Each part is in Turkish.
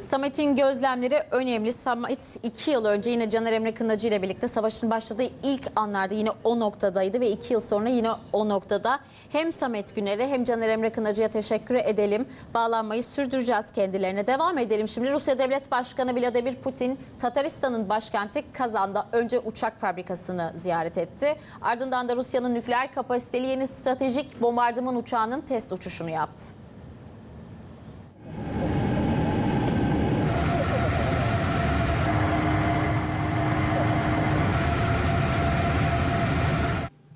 Samet'in gözlemleri önemli. Samet iki yıl önce yine Caner Emre Kınacı ile birlikte savaşın başladığı ilk anlarda yine o noktadaydı ve iki yıl sonra yine o noktada. Hem Samet Güner'e hem Caner Emre Kınacı'ya teşekkür edelim. Bağlanmayı sürdüreceğiz kendilerine. Devam edelim şimdi. Rusya Devlet Başkanı Vladimir Putin Tataristan'ın başkenti Kazan'da önce uçak fabrikasını ziyaret etti. Ardından da Rusya'nın nükleer kapasiteli yeni stratejik bombardıman uçağının test uçuşunu yaptı.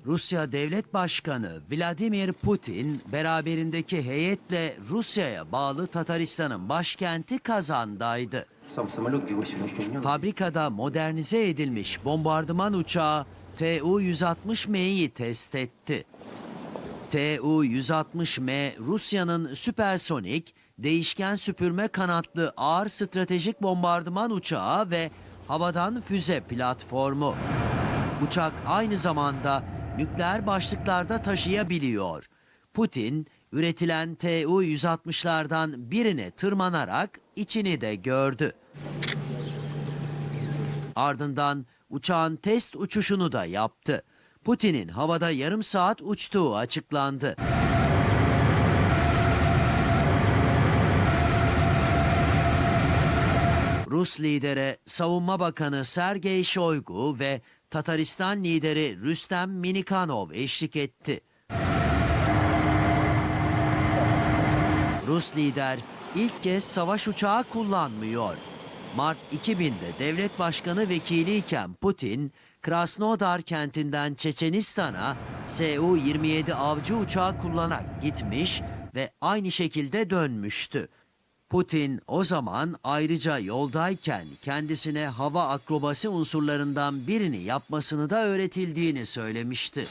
Rusya Devlet Başkanı Vladimir Putin beraberindeki heyetle Rusya'ya bağlı Tataristan'ın başkenti Kazan'daydı. Fabrikada modernize edilmiş bombardıman uçağı TU-160M'yi test etti. TU-160M Rusya'nın süpersonik, değişken süpürme kanatlı ağır stratejik bombardıman uçağı ve havadan füze platformu. Uçak aynı zamanda nükleer başlıklarda taşıyabiliyor. Putin, üretilen Tu-160'lardan birine tırmanarak içini de gördü. Ardından uçağın test uçuşunu da yaptı. Putin'in havada yarım saat uçtuğu açıklandı. Rus lidere Savunma Bakanı Sergey Shoigu ve Tataristan lideri Rüstem Minikanov eşlik etti. Rus lider ilk kez savaş uçağı kullanmıyor. Mart 2000'de devlet başkanı vekiliyken Putin, Krasnodar kentinden Çeçenistan'a Su-27 avcı uçağı kullanarak gitmiş ve aynı şekilde dönmüştü. Putin o zaman ayrıca yoldayken kendisine hava akrobasi unsurlarından birini yapmasını da öğretildiğini söylemişti.